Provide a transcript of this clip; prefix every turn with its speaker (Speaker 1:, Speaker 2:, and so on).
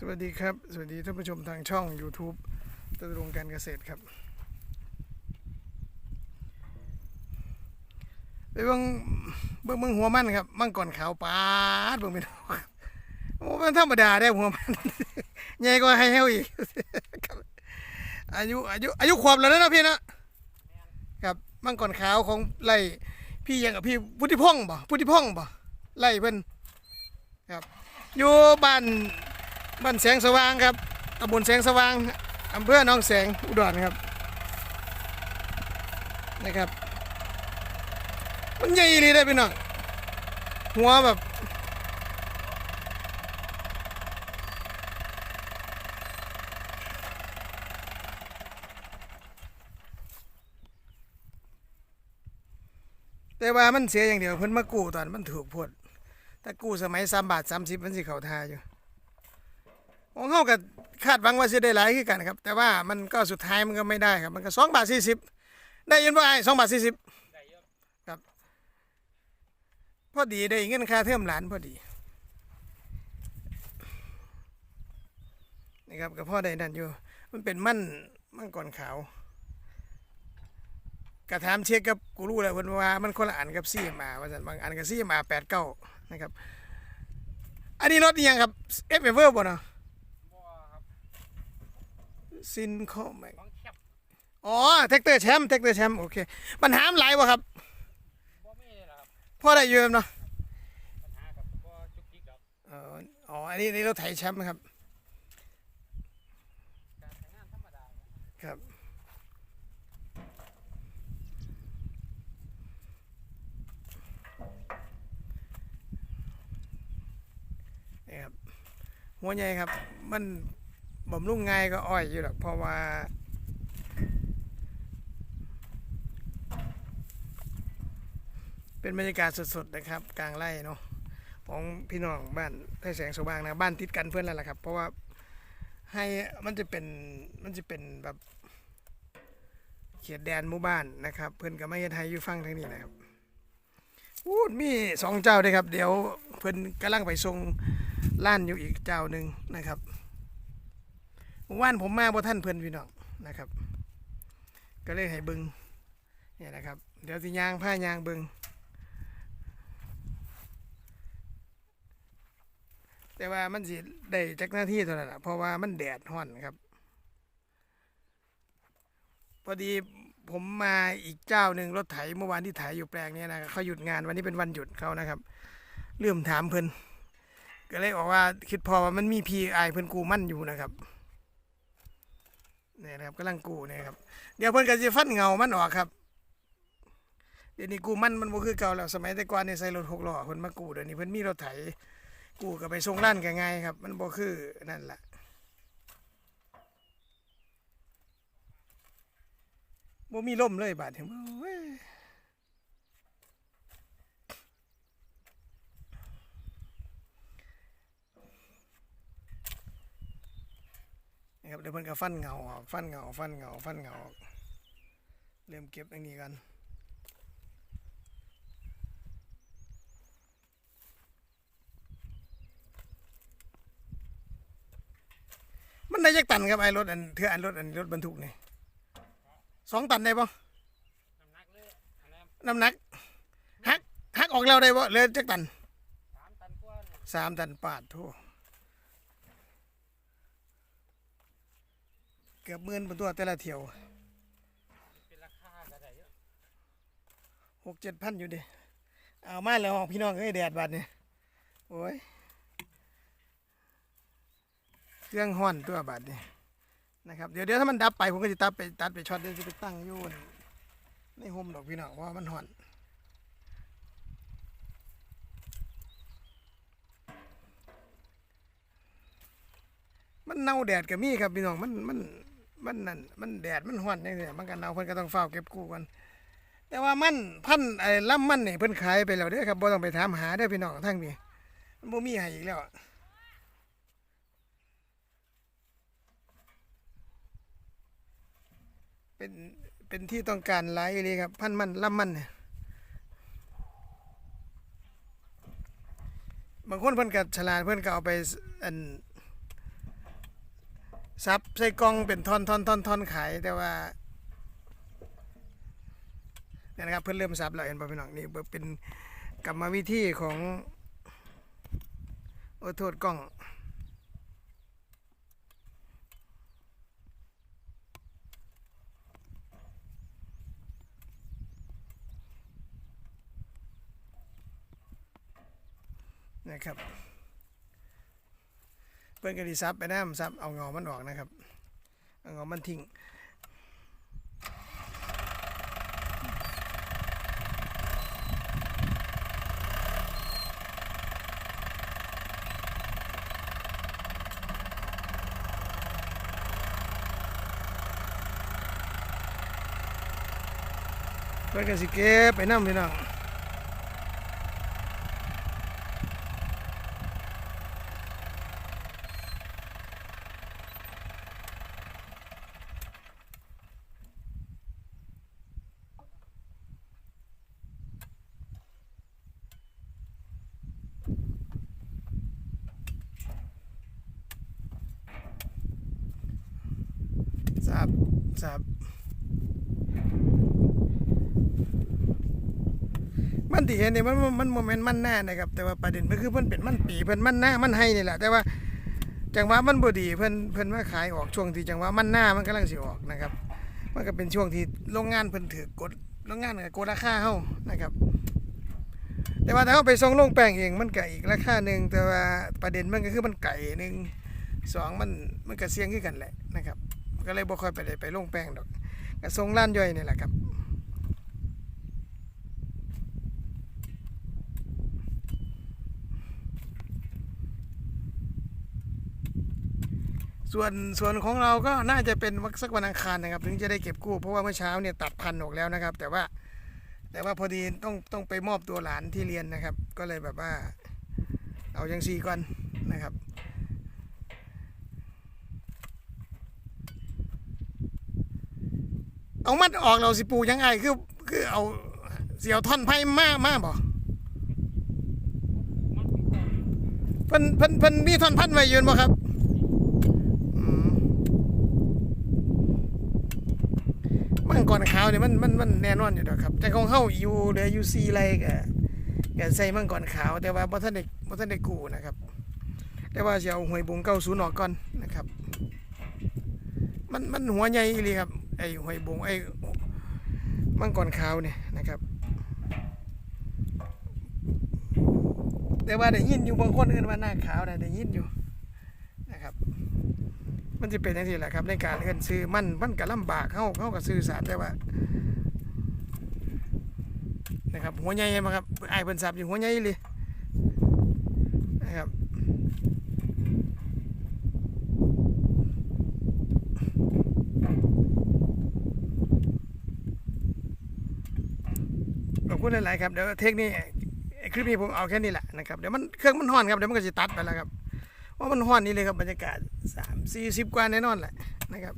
Speaker 1: สวัสดีครับ สวัสดีท่านผู้ชมทางช่อง YouTube ตะรงการเกษตรครับ ไปเบิ่งเบิ่งเบิ่งหัวมันครับมังก่อนขาวปาดเบิ่งไม่ถูกโอ้มันธรรมดาได้หัวมันใหญ่กว่าไฮเฮลอีกอายุอายุอายุขวบแล้วนะพี่นะครับมังก่อนขาวของไล่พี่ยังกับพี่พุทธิพงศ์บ่พุทธิพงศ์บ่ไล่เพิ่นครับอยู่บ้าน บ้านแสงสว่างครับตำบลแสงสว่างอำเภอหนองแสงอุดรครับนะครับ มันใหญ่เลยได้พี่น้องหัวแบบแต่ว่ามันเสียอย่างเดียวเพิ่นมากู้ตอนมันถูกพดถ้ากู้สมัยสามบาทสามสิบมันสิเขาทาอยู่ ของเขาก็คาดหวังว่าจะได้หลายขึ้นกันครับ แต่ว่ามันก็สุดท้ายมันก็ไม่ได้ครับ มันก็สองบาทสี่สิบได้ยินว่าไอ้สองบาทสี่สิบครับพอดีได้เงินค่าเทอมหลานพอดีนี่ครับกับพ่อได้นั่นอยู่ มันเป็นมั่นมั่นก่อนขาวกระถามเช็คกับกูรู้แล้วเพิ่นว่ามันคนละอันกับซี่มาว่าสันบางอันกับซี่มาแปดเก้านะครับ อันนี้รถยังครับเอฟเอเวอร์บ่เนาะ
Speaker 2: บ่ครับ
Speaker 1: ซินคอม
Speaker 2: ของแคบ
Speaker 1: อ๋อแท็กเตอร์แชมป์แท็กเตอร์แชมป์โอเคปัญหาหลายวะครับพ่อได้เยอะเนาะ
Speaker 2: ปัญหากับบ่จุกจิกดอก
Speaker 1: เอ่ออ๋ออันนี้นี่รถไถแชมป์ครับครับนี่ครับหัวใหญ่ครับมัน บ่มลุงง่ายก็อ้อยอยู่หรอกเพราะว่า เป็นบรรยากาศสดๆนะครับ กลางไร่เนาะของพี่น้องบ้านไผ่แสงสว่างนะบ้านติดกันเพื่อนแล้วล่ะครับ เพราะว่าให้มันจะเป็นมันจะเป็นแบบเขียดแดนหมู่บ้านนะครับ เพื่อนก็ไม่ให้ไทยอยู่ฟังทางนี้นะครับอู้มีสองเจ้าเลยครับ เดี๋ยวเพื่อนกำลังไปส่งล้านอยู่อีกเจ้าหนึ่งนะครับ ว่านผมมาบ่ท่านเพื่อนพี่น้องนะครับ ก็เลยให้เบิงเนี่ยนะครับ เดี๋ยวสิยางผ้ายางเบิงแต่ว่ามันสิได้จักหน้าที่เท่านั้นแหละเพราะว่ามันแดดห้อนครับ พอดีผมมาอีกเจ้าหนึ่งรถไถเมื่อวานที่ไถอยู่แปลงนี้นะเขาหยุดงานวันนี้เป็นวันหยุดเขานะครับเริ่มถามเพิ่นก็เลยบอกว่าคิดพอว่ามันมีพีไอเพิ่นกูมั่นอยู่นะครับ เนี่ยนะครับกำลังกูเนี่ยครับเดี๋ยวเพิ่นก็จะฟันเงามันออกครับเดี๋ยวนี้กูมันมันบ่คือเก่าแล้วสมัยแต่ก่อนเนี่ยใส่รถหกล้อเพิ่นมากูเดี๋ยวนี้เพิ่นมีรถไถกูก็ไปส่งร้านก็ง่ายครับ มันบ่คือนั่นแหละบ่มีล่มเลยบาดเห็นบ่เว้ยนี่ ครับเดี๋ยวเพิ่นก็ฟันเงาออกฟันเงาฟันเงาฟันเงาออกเริ่มเก็บอันนี้กันมันได้จักตันครับไอ้รถอันเทืออันรถอันรถบรรทุกนี่สองตันได้ปะ
Speaker 2: น้ำหนักเลยอันนั้น
Speaker 1: น้ำหนักหักหักออกแล้วได้ปะเหลยจักตัน
Speaker 2: สามตันกว่าเนี่ย
Speaker 1: สามตันปาดโทเกือบหมื่นเป็นตัวแต่ละเที่ยว
Speaker 2: เป็นราคาก็ได้เยอะ
Speaker 1: หกเจ็ดพันอยู่ดิเอามาแล้วของพี่น้องเอ้ยแดดบาดเนี่ยโอ้ยเครื่องห้อนตัวบาดเนี่ยนะครับเดี๋ยวเดี๋ยวถ้ามันดับไปผมก็จะตัดไปตัดไปช็อตเดี๋ยวจะไปตั้งยู่ในโฮมดอกพี่น้องว่ามันห้อนมันเน่าแดดก็มีครับพี่น้องมันมัน มันนั่นมันแดดมันห้อนนี่เนี่ยมันก็เน่าเพิ่นก็ต้องเฝ้าเก็บกู้กันแต่ว่ามันพันไอ้ลำมันนี่เพิ่นขายไปแล้วเด้อครับบ่ต้องไปถามหาเด้อพี่น้องทั้งนี้มันบ่มีให้อีกแล้วเป็นเป็นที่ต้องการหลายเลยครับ พันมันลำมันเนี่ยบางคนเพิ่นก็ฉลาดเพิ่นก็เอาไปอัน ซับใส่กล่องเป็นท่อนท่อนท่อนท่อนขายแต่ว่าเนี่ยนะครับเพิ่นเริ่มซับแล้วเห็นป่ะพี่น้องนี่เป็นกรรมวิธีของโอ้โทษกล้องนะครับ พื่นก็ดีซับไปน้ำซับเอาเงามันออกนะครับเอาเงามันทิ้งเพื่อนก็สิเก็บไปน้ำพี่น้อง สั บสับมันที่เห็นเนี่มันมันมันโมเมนต์มันหน้านะครับ แต่ว่าประเด็นมันคือเพิ่นเป็นมันปีเพิ่นมันหน้ามันให้นี่แหละแต่ว่าจังหวะมันบ่ดีเพิ่นเพิ่นมาขายออกช่วงที่จังหวะมันหน้ามันกำลังสิออกนะครับ มันก็เป็นช่วงที่โรงงานเพิ่นถือกดโรงงานก็กดราคาเฮานะครับ แต่ว่าถ้าเฮาไปส่งโรงแป้งเองมันก็อีกราคาหนึงแต่ว่าประเด็นมันก็คือมันไก่หนึ่งสองมันมันก็เสี่ยงคือกันแหละนะครับ ก็เลยบ่ค่อยไปได้ไปลงแป้งดอกก็ส่งร้านย่อยนี่แหละครับส่วนส่วนของเราก็น่าจะเป็นวันสักวันอังคารนะครับ ถึงจะได้เก็บกู้เพราะว่าเมื่อเช้าเนี่ยตัดพันออกแล้วนะครับ แต่ว่าแต่ว่าพอดีต้องต้องไปมอบตัวหลานที่เรียนนะครับ ก็เลยแบบว่า เอายังสี่ก่อนนะครับ เอามัดออกเราสิปูยังไงคือ คือเอาเสียวท่อนไผ่มามาบ่
Speaker 2: มันมีต้น
Speaker 1: เพิ่นเพิ่นเพิ่นมีท่อนพันไว้ยืนบ่ครับมังกรขาวเนี่ยมันมันมันแน่นอนอยู่ดอกครับ แต่ของเฮาอยู่เหลืออยู่4ไรก็ก็ใส่มังกรขาว แต่ว่าบ่ทันได้บ่ทันได้กู้นะครับ แต่ว่าสิเอาหวยบุง90ออกก่อนนะครับ มันมันหัวใหญ่อีหลีครับ ไอ้หวยบงไอ้มังกรขาวเนี่ยนะครับ แต่ว่าได้ยินอยู่บางคนเอื่นว่าหน้าขาวนะได้ยินอยู่นะครับ มันจะเป็นอย่างนี้แหละครับ ในการเอื้นซื้อมันมันก็ลำบากเข้าเข้ากับซื้อสารแต่ว่านะครับหัวใหญ่มครับไอ้เพิ่นสับอยู่หัวใหญ่เลยนะครับข อบคุณหลาย ๆ ครับ เดี๋ยวเทคนี้คลิปนี้ผมเอาแค่นี้แหละนะครับ เดี๋ยวมันเครื่องมันห่อนครับ เดี๋ยวมันก็จะตัดไปแล้วครับว่ามันห่อนนี่เลยครับบรรยากาศสามสี่สิบกว่าแน่นอนแหละนะครับ